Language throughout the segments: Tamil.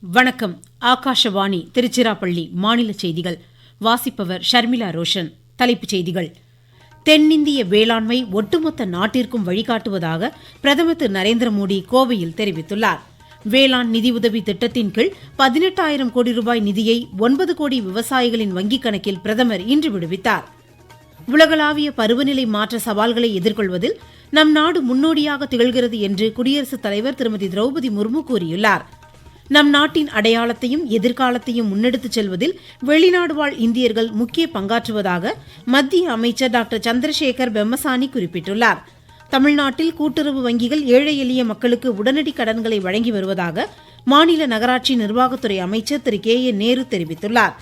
வணக்கம். ஆகாஷவாணி திருச்சிராப்பள்ளி மாநில செய்திகள். வாசிப்பவர் ஷர்மிளா ரோஷன். தலைப்புச் செய்திகள். தென்னிந்திய வேளாண்மை ஒட்டுமொத்த நாட்டிற்கும் வழிகாட்டுவதாக பிரதமர் திரு நரேந்திர மோடி கோவையில் தெரிவித்துள்ளார். வேளாண் நிதியுதவி திட்டத்தின் கீழ் பதினெட்டாயிரம் கோடி ரூபாய் நிதியை ஒன்பது கோடி விவசாயிகளின் வங்கிக் கணக்கில் பிரதமர் இன்று விடுவித்தார். உலகளாவிய பருவநிலை மாற்ற சவால்களை எதிர்கொள்வதில் நம் நாடு முன்னோடியாக திகழ்கிறது என்று குடியரசுத் தலைவர் திருமதி திரௌபதி முர்மு கூறியுள்ளார். நம் நாட்டின் அடையாளத்தையும் எதிர்காலத்தையும் முன்னெடுத்துச் செல்வதில் வெளிநாடு வாழ் இந்தியர்கள் முக்கிய பங்காற்றுவதாக மத்திய அமைச்சர் டாக்டர் சந்திரசேகர் பெம்மசானி குறிப்பிட்டுள்ளார். தமிழ்நாட்டில் கூட்டுறவு வங்கிகள் ஏழை எளிய மக்களுக்கு உடனடி கடன்களை வழங்கி வருவதாக மாநில நகராட்சி நிர்வாகத்துறை அமைச்சர் திரு கே ஏ நேரு தெரிவித்துள்ளார்.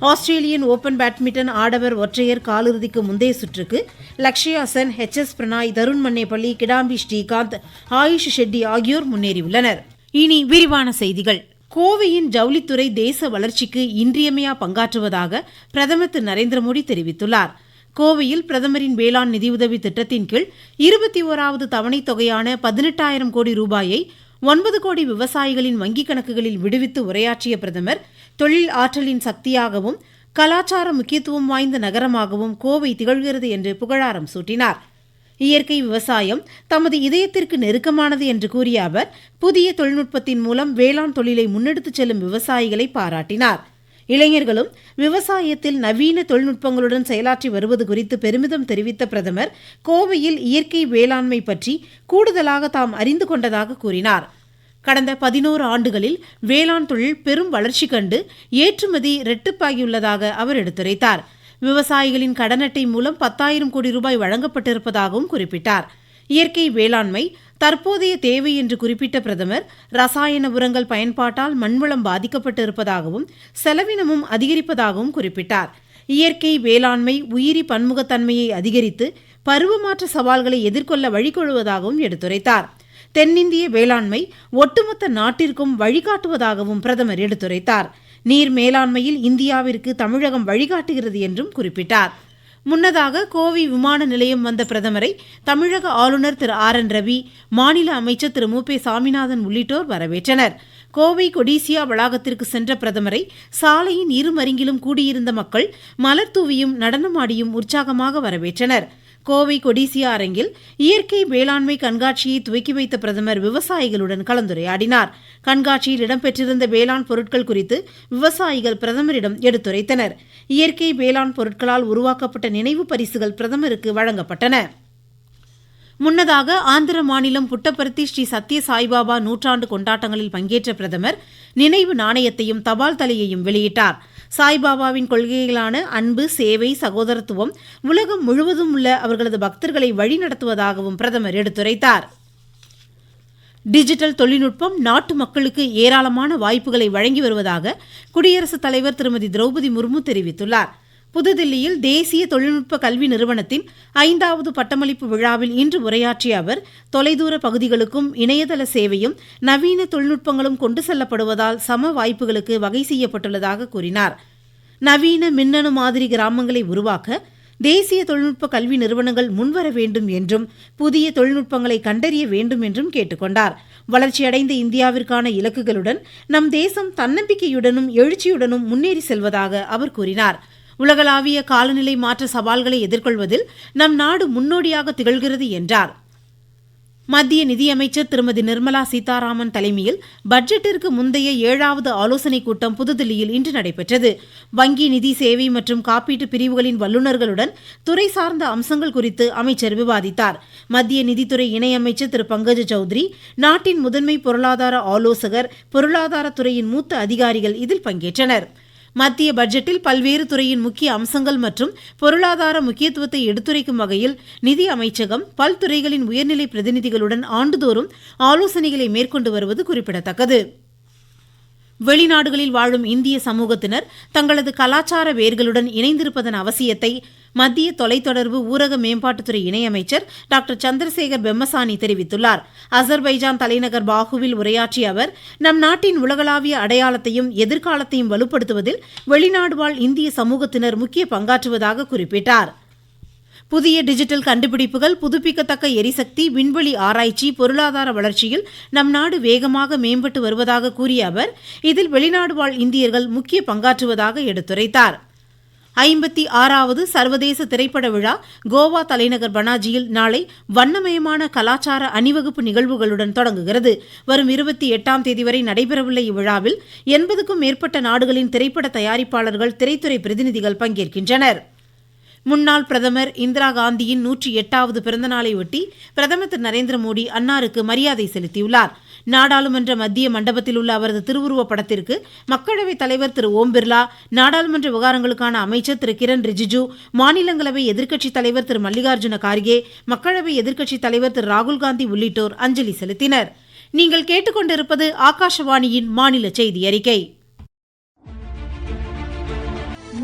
ஆஸ்திரேலியன் ஓபன் பேட்மிண்டன் ஆடவர் ஒற்றையர் காலிறுதிக்கு முந்தைய சுற்றுக்கு லக்ஷயா சென் ஹெச் எஸ் பிரணாய் தருண் மன்னேபள்ளி கிடாம்பி ஸ்ரீகாந்த் ஆயுஷ் ஷெட்டி ஆகியோர் முன்னேறியுள்ளனர். இனி விரிவான செய்திகள். கோவையின் ஜவுளித்துறை தேச வளர்ச்சிக்கு இன்றியமையா பங்காற்றுவதாக பிரதமர் திரு நரேந்திர மோடி தெரிவித்துள்ளார். கோவையில் பிரதமரின் வேளாண் நிதியுதவி திட்டத்தின் கீழ் இருபத்தி ஓராவது தவணைத் தொகையான பதினெட்டாயிரம் கோடி ரூபாயை ஒன்பது கோடி விவசாயிகளின் வங்கிக் கணக்குகளில் விடுவித்து உரையாற்றிய பிரதமர் தொழில் ஆற்றலின் சக்தியாகவும் கலாச்சார முக்கியத்துவம் வாய்ந்த நகரமாகவும் கோவை திகழ்கிறது என்று புகழாரம் சூட்டினார். இயற்கை விவசாயம் தமது இதயத்திற்கு நெருக்கமானது என்று கூறிய அவர் புதிய தொழில்நுட்பத்தின் மூலம் வேளாண் தொழிலை முன்னெடுத்துச் செல்லும் விவசாயிகளை பாராட்டினார். இளைஞர்களும் விவசாயத்தில் நவீன தொழில்நுட்பங்களுடன் செயலாற்றி வருவது குறித்து பெருமிதம் தெரிவித்த பிரதமர் கோவையில் இயற்கை வேளாண்மை பற்றி கூடுதலாக தாம் அறிந்து கொண்டதாக கூறினார். கடந்த பதினோரு ஆண்டுகளில் வேளாண் தொழில் பெரும் வளர்ச்சி கண்டு ஏற்றுமதி இரட்டிப்பாகியுள்ளதாக அவர் எடுத்துரைத்தார். விவசாயிகளின் கடன் அட்டை மூலம் பத்தாயிரம் கோடி ரூபாய் வழங்கப்பட்டிருப்பதாகவும் குறிப்பிட்டார். இயற்கை வேளாண்மை தற்போதைய தேவை என்று குறிப்பிட்ட பிரதமர் ரசாயன உரங்கள் பயன்பாட்டால் மண்வளம் பாதிக்கப்பட்டு இருப்பதாகவும் செலவினமும் அதிகரிப்பதாகவும் குறிப்பிட்டார். இயற்கை வேளாண்மை உயிரி பன்முகத்தன்மையை அதிகரித்து பருவமாற்ற சவால்களை எதிர்கொள்ள வழிகொள்வதாகவும் எடுத்துரைத்தார். தென்னிந்திய வேளாண்மை ஒட்டுமொத்த நாட்டிற்கும் வழிகாட்டுவதாகவும் பிரதமர் எடுத்துரைத்தார். நீர் மேலாண்மையில் இந்தியாவிற்கு தமிழகம் வழிகாட்டுகிறது என்றும் குறிப்பிட்டார். முன்னதாக கோவை விமான நிலையம் வந்த பிரதமரை தமிழக ஆளுநர் திரு ஆர் என் ரவி மாநில அமைச்சர் திரு மு. பே. சாமிநாதன் உள்ளிட்டோர் வரவேற்றனர். கோவை கொடிசியா வளாகத்திற்கு சென்ற பிரதமரை சாலையின் இருமருங்கிலும் கூடியிருந்த மக்கள் மலர் தூவியும் நடனமாடியும் உற்சாகமாக வரவேற்றனர். கோவை கொடிசியா அரங்கில் இயற்கை வேளாண்மை கண்காட்சியை துவக்கி வைத்த பிரதமர் விவசாயிகளுடன் கலந்துரையாடினார். கண்காட்சியில் இடம்பெற்றிருந்த வேளாண் பொருட்கள் குறித்து விவசாயிகள் பிரதமரிடம் எடுத்துரைத்தனர். இயற்கை வேளாண் பொருட்களால் உருவாக்கப்பட்ட நினைவு பரிசுகள் பிரதமருக்கு வழங்கப்பட்டன. முன்னதாக ஆந்திர மாநிலம் புட்டபர்த்தி ஸ்ரீ சத்ய சாய்பாபா நூற்றாண்டு கொண்டாட்டங்களில் பங்கேற்ற பிரதமர் நினைவு நாணயத்தையும் தபால் தலையையும் வெளியிட்டார். சாய்பாபாவின் கொள்கைகளான அன்பு சேவை சகோதரத்துவம் உலகம் முழுவதும் உள்ள அவர்களது பக்தர்களை வழிநடத்துவதாகவும் பிரதமர் எடுத்துரைத்தார். டிஜிட்டல் தொழில்நுட்பம் நாட்டு மக்களுக்கு ஏராளமான வாய்ப்புகளை வழங்கி வருவதாக குடியரசுத் தலைவர் திருமதி திரௌபதி முர்மு தெரிவித்துள்ளார். புதுதில்லியில் தேசிய தொழில்நுட்ப கல்வி நிறுவனத்தின் ஐந்தாவது பட்டமளிப்பு விழாவில் இன்று உரையாற்றிய அவர் தொலைதூர பகுதிகளுக்கும் இணையதள சேவையும் நவீன தொழில்நுட்பங்களும் கொண்டு செல்லப்படுவதால் சம வாய்ப்புகளுக்கு வகை செய்யப்பட்டுள்ளதாக கூறினார். நவீன மின்னணு மாதிரி கிராமங்களை உருவாக்க தேசிய தொழில்நுட்ப கல்வி நிறுவனங்கள் முன்வர வேண்டும் என்றும் புதிய தொழில்நுட்பங்களை கண்டறிய வேண்டும் என்றும் கேட்டுக்கொண்டார். வளர்ச்சியடைந்த இந்தியாவிற்கான இலக்குகளுடன் நம் தேசம் தன்னம்பிக்கையுடனும் எழுச்சியுடனும் முன்னேறி செல்வதாக அவர் கூறினார். உலகளாவிய காலநிலை மாற்ற சவால்களை எதிர்கொள்வதில் நம் நாடு முன்னோடியாக திகழ்கிறது என்றார். மத்திய நிதியமைச்சர் திருமதி நிர்மலா சீதாராமன் தலைமையில் பட்ஜெட்டிற்கு முந்தைய ஏழாவது ஆலோசனைக் கூட்டம் புதுதில்லியில் இன்று நடைபெற்றது. வங்கி நிதி சேவை மற்றும் காப்பீட்டு பிரிவுகளின் வல்லுநர்களுடன் துறை சார்ந்த அம்சங்கள் குறித்து அமைச்சர் விவாதித்தார். மத்திய நிதித்துறை இணையமைச்சர் திரு பங்கஜ சௌத்ரி நாட்டின் முதன்மை பொருளாதார ஆலோசகர் பொருளாதாரத்துறையின் மூத்த அதிகாரிகள் இதில் பங்கேற்றனர். மத்திய பட்ஜெட்டில் பல்வேறு துறையின் முக்கிய அம்சங்கள் மற்றும் பொருளாதார முக்கியத்துவத்தை எடுத்துரைக்கும் வகையில் நிதி அமைச்சகம் பல்துறைகளின் உயர்நிலை பிரதிநிதிகளுடன் ஆண்டுதோறும் ஆலோசனைகளை மேற்கொண்டு வருவது குறிப்பிடத்தக்கது. வெளிநாடுகளில் வாழும் இந்திய சமூகத்தினர் தங்களது கலாச்சார வேர்களுடன் இணைந்திருப்பதன் அவசியத்தை மத்திய தொலைத்தொடர்பு ஊரக மேம்பாட்டுத்துறை இணையமைச்சர் டாக்டர் சந்திரசேகர் பெம்மசானி தெரிவித்துள்ளார். அசர்பைஜான் தலைநகர் பாகுவில் உரையாற்றிய அவர் நம் நாட்டின் உலகளாவிய அடையாளத்தையும் எதிர்காலத்தையும் வலுப்படுத்துவதில் வெளிநாடு வாழ் இந்திய சமூகத்தினர் முக்கிய பங்காற்றுவதாக குறிப்பிட்டார். புதிய டிஜிட்டல் கண்டுபிடிப்புகள் புதுப்பிக்கத்தக்க எரிசக்தி விண்வெளி ஆராய்ச்சி பொருளாதார வளர்ச்சியில் நம் நாடு வேகமாக மேம்பட்டு வருவதாக கூறிய அவர் இதில் வெளிநாடு வாழ் இந்தியர்கள் முக்கிய பங்காற்றுவதாக எடுத்துரைத்தார். ஐம்பத்தி ஆறாவது சர்வதேச திரைப்பட விழா கோவா தலைநகர் பனாஜியில் நாளை வண்ணமயமான கலாச்சார அணிவகுப்பு நிகழ்வுகளுடன் தொடங்குகிறது. வரும் இருபத்தி எட்டாம் தேதி வரை நடைபெறவுள்ள இவ்விழாவில் எண்பதுக்கும் மேற்பட்ட நாடுகளின் திரைப்பட தயாரிப்பாளர்கள் திரைத்துறை பிரதிநிதிகள் பங்கேற்கின்றனர். முன்னாள் பிரதமர் இந்திரா காந்தியின் நூற்றி எட்டாவது பிறந்தநாளையொட்டி பிரதமர் திரு நரேந்திர மோடி அன்னாருக்கு மரியாதை செலுத்தியுள்ளார். நாடாளுமன்ற மத்திய மண்டபத்தில் உள்ள அவரது திருவுருவப் படத்திற்கு மக்களவைத் தலைவர் திரு. ஓம் பிர்லா நாடாளுமன்ற விவகாரங்களுக்கான அமைச்சர் திரு. கிரண் ரிஜிஜு மாநிலங்களவை எதிர்க்கட்சித் தலைவர் திரு. மல்லிகார்ஜுன கார்கே மக்களவை எதிர்க்கட்சித் தலைவர் திரு. ராகுல்காந்தி உள்ளிட்டோர் அஞ்சலி செலுத்தினர். நீங்கள் கேட்டுக்கொண்டிருப்பது ஆகாஷவாணியின் மாநில செய்தி அறிக்கை.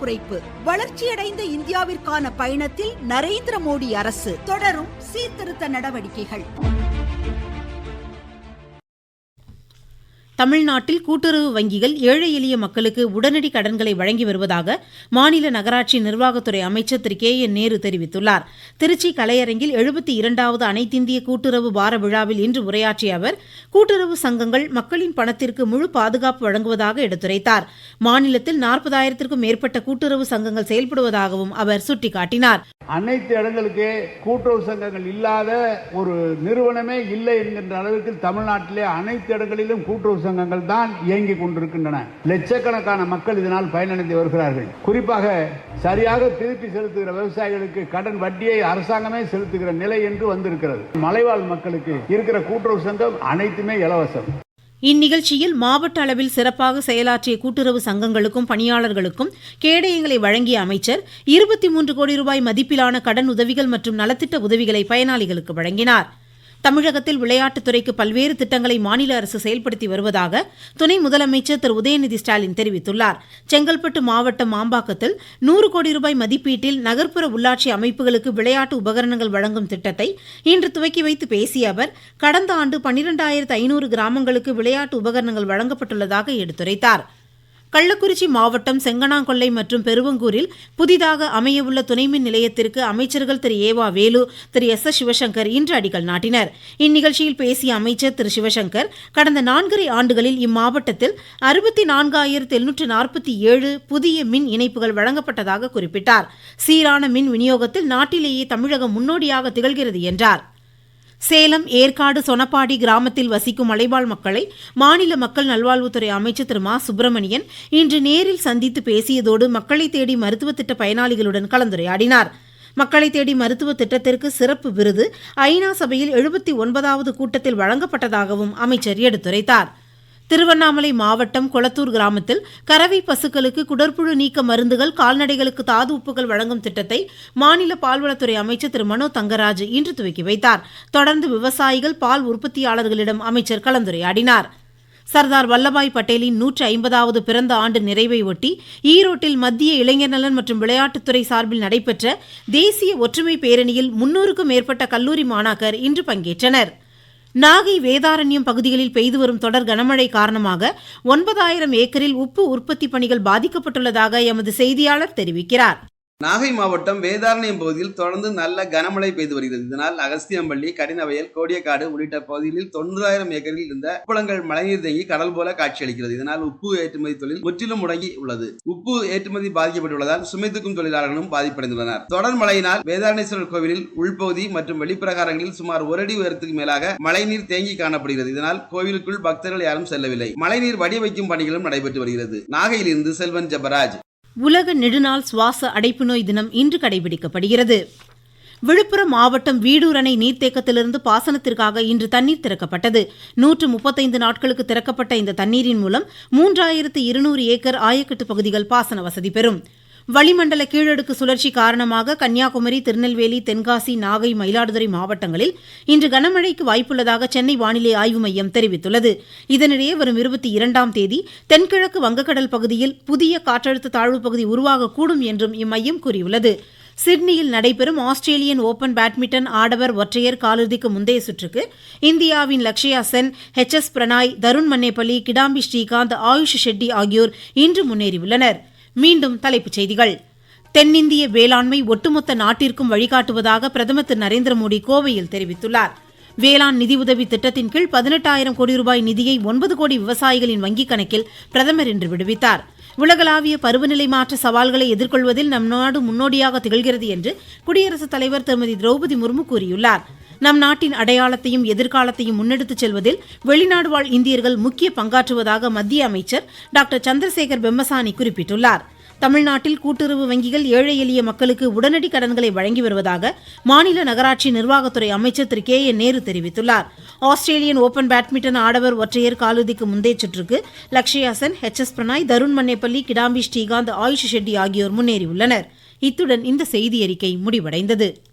குறைப்பு. வளர்ச்சியடைந்த இந்தியாவிற்கான பயணத்தில் நரேந்திர மோடி அரசு தொடரும் சீர்திருத்த நடவடிக்கைகள். தமிழ்நாட்டில் கூட்டுறவு வங்கிகள் ஏழை எளிய மக்களுக்கு உடனடி கடன்களை வழங்கி வருவதாக மாநில நகராட்சி நிர்வாகத்துறை அமைச்சர் திரு கே என் நேரு தெரிவித்துள்ளார். திருச்சி கலையரங்கில் எழுபத்தி இரண்டாவது அனைத்திந்திய கூட்டுறவு வார விழாவில் இன்று உரையாற்றிய அவர் கூட்டுறவு சங்கங்கள் மக்களின் பணத்திற்கு முழு பாதுகாப்பு வழங்குவதாக எடுத்துரைத்தார். மாநிலத்தில் நாற்பதாயிரத்திற்கும் மேற்பட்ட கூட்டுறவு சங்கங்கள் செயல்படுவதாகவும் அவர் சுட்டிக்காட்டினார். அனைத்து இடங்களுக்கு கூட்டுறவு சங்கங்கள் இல்லாத ஒரு நிறுவனமே இல்லை என்கின்ற அளவிற்கு தமிழ்நாட்டிலே அனைத்து இடங்களிலும் கூட்டுறவு சங்கங்கள் தான் இயங்கிக் கொண்டிருக்கின்றன. லட்சக்கணக்கான மக்கள் இதனால் பயனடைந்து வருகிறார்கள். குறிப்பாக சரியாக திருப்பி செலுத்துகிற விவசாயிகளுக்கு கடன் வட்டியை அரசாங்கமே செலுத்துகிற நிலை என்று வந்திருக்கிறது. மலைவாழ் மக்களுக்கு இருக்கிற கூட்டுறவு சங்கம் அனைத்துமே இலவசம். இந்நிகழ்ச்சியில் மாவட்ட அளவில் சிறப்பாக செயலாற்றிய கூட்டுறவு சங்கங்களுக்கும் பணியாளர்களுக்கும் கேடயங்களை வழங்கிய அமைச்சர் இருபத்தி மூன்று கோடி ரூபாய் மதிப்பிலான கடன் உதவிகள் மற்றும் நலத்திட்ட உதவிகளை பயனாளிகளுக்கு வழங்கினார். தமிழகத்தில் விளையாட்டுத்துறைக்கு பல்வேறு திட்டங்களை மாநில அரசு செயல்படுத்தி வருவதாக துணை முதலமைச்சர் திரு உதயநிதி ஸ்டாலின் தெரிவித்துள்ளார். செங்கல்பட்டு மாவட்டம் மாம்பாக்கத்தில் நூறு கோடி ரூபாய் மதிப்பீட்டில் நகர்ப்புற உள்ளாட்சி அமைப்புகளுக்கு விளையாட்டு உபகரணங்கள் வழங்கும் திட்டத்தை இன்று துவக்கி வைத்து பேசிய அவர் கடந்த ஆண்டு பனிரெண்டாயிரத்து ஐநூறு கிராமங்களுக்கு விளையாட்டு உபகரணங்கள் வழங்கப்பட்டுள்ளதாக எடுத்துரைத்தார். கள்ளக்குறிச்சி மாவட்டம் செங்கனாங்கொல்லை மற்றும் பெருவங்கூரில் புதிதாக அமையவுள்ள துணைமின் நிலையத்திற்கு அமைச்சர்கள் திரு. ஏவா வேலு திரு. எஸ். எஸ். சிவசங்கர் இன்று அடிக்கல் நாட்டினர். இந்நிகழ்ச்சியில் பேசிய அமைச்சர் திரு. சிவசங்கர் கடந்த நான்கரை ஆண்டுகளில் இம்மாவட்டத்தில் அறுபத்தி நான்காயிரத்து எழுநூற்று நாற்பத்தி ஏழு புதிய மின் இணைப்புகள் வழங்கப்பட்டதாக குறிப்பிட்டார். சீரான மின் விநியோகத்தில் நாட்டிலேயே தமிழகம் முன்னோடியாக திகழ்கிறது என்றார். சேலம் ஏற்காடு சொனப்பாடி கிராமத்தில் வசிக்கும் மலைவாழ் மக்களை மாநில மக்கள் நல்வாழ்வுத்துறை அமைச்சர் திரு மா. சுப்பிரமணியன் இன்று நேரில் சந்தித்து பேசியதோடு மக்களை தேடி மருத்துவ திட்ட பயனாளிகளுடன் கலந்துரையாடினார். மக்களை தேடி மருத்துவ திட்டத்திற்கு சிறப்பு விருது ஐநா சபையில் எழுபத்தி ஒன்பதாவது கூட்டத்தில் வழங்கப்பட்டதாகவும் அமைச்சர் எடுத்துரைத்தார். திருவண்ணாமலை மாவட்டம் கொளத்தூர் கிராமத்தில் கறவை பசுக்களுக்கு குடற்புழு நீக்க மருந்துகள் கால்நடைகளுக்கு தாது உப்புகள் வழங்கும் திட்டத்தை மாநில பால்வளத்துறை அமைச்சர் திரு. மனோ தங்கராஜ் இன்று துவக்கி வைத்தார். தொடர்ந்து விவசாயிகள் பால் உற்பத்தியாளர்களிடம் அமைச்சர் கலந்துரையாடினார். சர்தார் வல்லபாய் பட்டேலின் நூற்றி ஐம்பதாவது பிறந்த ஆண்டு நிறைவை ஒட்டி ஈரோட்டில் மத்திய இளைஞர் நலன் மற்றும் விளையாட்டுத்துறை சார்பில் நடைபெற்ற தேசிய ஒற்றுமை பேரணியில் முன்னூறுக்கும் மேற்பட்ட கல்லூரி மாணாக்கர் இன்று பங்கேற்றனர். நாகை வேதாரண்யம் பகுதிகளில் பெய்து வரும் தொடர் கனமழை காரணமாக ஒன்பதாயிரம் ஏக்கரில் உப்பு உற்பத்தி பணிகள் பாதிக்கப்பட்டுள்ளதாக எமது செய்தியாளர் தெரிவிக்கிறார். நாகை மாவட்டம் வேதாரண்யம் பகுதியில் தொடர்ந்து நல்ல கனமழை பெய்து வருகிறது. இதனால் அகஸ்தியம்பள்ளி கடினவயல் கோடியக்காடு உள்ளிட்ட பகுதிகளில் தொண்ணூறாயிரம் ஏக்கரில் இருந்த உப்பளங்கள் மழைநீர் தேங்கி கடல் போல காட்சியளிக்கிறது இதனால் உப்பு ஏற்றுமதி தொழில் முற்றிலும் முடங்கி உள்ளது. உப்பு ஏற்றுமதி பாதிக்கப்பட்டுள்ளதால் சுமை தூக்கும் தொழிலாளர்களும் பாதிப்படைந்துள்ளனர். தொடர் மழையினால் வேதாரணேஸ்வரர் கோவிலில் உள்பகுதி மற்றும் வெளிப்பிரகாரங்களில் சுமார் ஒரு அடி உயரத்துக்கு மேலாக மழைநீர் தேங்கி காணப்படுகிறது. இதனால் கோவிலுக்குள் பக்தர்கள் யாரும் செல்லவில்லை. மழைநீர் வடி வைக்கும் பணிகளும் நடைபெற்று வருகிறது. நாகையிலிருந்து செல்வன் ஜபராஜ். உலக நெடுநாள் சுவாச அடைப்பு நோய் தினம் இன்று கடைபிடிக்கப்படுகிறது. விழுப்புரம் மாவட்டம் வீடூர் அணை நீர்த்தேக்கத்திலிருந்து பாசனத்திற்காக இன்று தண்ணீர் திறக்கப்பட்டது. நூற்று முப்பத்தைந்து நாட்களுக்கு திறக்கப்பட்ட இந்த தண்ணீரின் மூலம் மூன்றாயிரத்து இருநூறு ஏக்கர் ஆயக்கட்டு பகுதிகள் பாசன வசதி பெறும். வளிமண்டல கீழடுக்கு சுழற்சி காரணமாக கன்னியாகுமரி திருநெல்வேலி தென்காசி நாகை மயிலாடுதுறை மாவட்டங்களில் இன்று கனமழைக்கு வாய்ப்புள்ளதாக சென்னை வானிலை ஆய்வு மையம் தெரிவித்துள்ளது. இதனிடையே வரும் இருபத்தி இரண்டாம் தேதி தென்கிழக்கு வங்கக்கடல் பகுதியில் புதிய காற்றழுத்த தாழ்வு பகுதி உருவாகக்கூடும் என்றும் இம்மையம் கூறியுள்ளது. சிட்னியில் நடைபெறும் ஆஸ்திரேலியன் ஓபன் பேட்மிண்டன் ஆடவர் ஒற்றையர் காலிறுதிக்கு முந்தைய சுற்றுக்கு இந்தியாவின் லக்ஷயா சென் ஹெச் எஸ் பிரணாய் தருண் மன்னேபள்ளி கிடாம்பி ஸ்ரீகாந்த் ஆயுஷ் ஷெட்டி ஆகியோர் இன்று முன்னேறியுள்ளனர். மீண்டும் தலைப்புச் செய்திகள். தென்னிந்திய வேளாண்மை ஒட்டுமொத்த நாட்டிற்கும் வழிகாட்டுவதாக பிரதமர் திரு நரேந்திர மோடி கோவையில் தெரிவித்துள்ளார். வேளாண் நிதியுதவி திட்டத்தின் கீழ் பதினெட்டாயிரம் கோடி ரூபாய் நிதியை ஒன்பது கோடி விவசாயிகளின் வங்கிக் கணக்கில் பிரதமர் இன்று விடுவித்தார். உலகளாவிய பருவநிலை மாற்ற சவால்களை எதிர்கொள்வதில் நம் நாடு முன்னோடியாக திகழ்கிறது என்று குடியரசுத் தலைவர் திருமதி திரௌபதி முர்மு கூறியுள்ளார். நம் நாட்டின் அடையாளத்தையும் எதிர்காலத்தையும் முன்னெடுத்துச் செல்வதில் வெளிநாடு வாழ் இந்தியர்கள் முக்கிய பங்காற்றுவதாக மத்திய அமைச்சர் டாக்டர் சந்திரசேகர் பெம்மசானி குறிப்பிட்டுள்ளார். தமிழ்நாட்டில் கூட்டுறவு வங்கிகள் ஏழை எளிய மக்களுக்கு உடனடி கடன்களை வழங்கி வருவதாக மாநில நகராட்சி நிர்வாகத்துறை அமைச்சர் திரு கே என் நேரு தெரிவித்துள்ளார். ஆஸ்திரேலியன் ஓபன் பேட்மிண்டன் ஆடவர் ஒற்றையர் காலிறுதிக்கு முந்தைய சுற்றுக்கு லக்ஷயாசன் ஹெச் எஸ் பிரணாய் தருண் மன்னேப்பள்ளி கிடாம்பி ஸ்ரீகாந்த் ஆயுஷ் ஷெட்டி ஆகியோர் முன்னேறியுள்ளனர். இத்துடன் இந்த செய்தி அறிக்கை முடிவடைந்தது.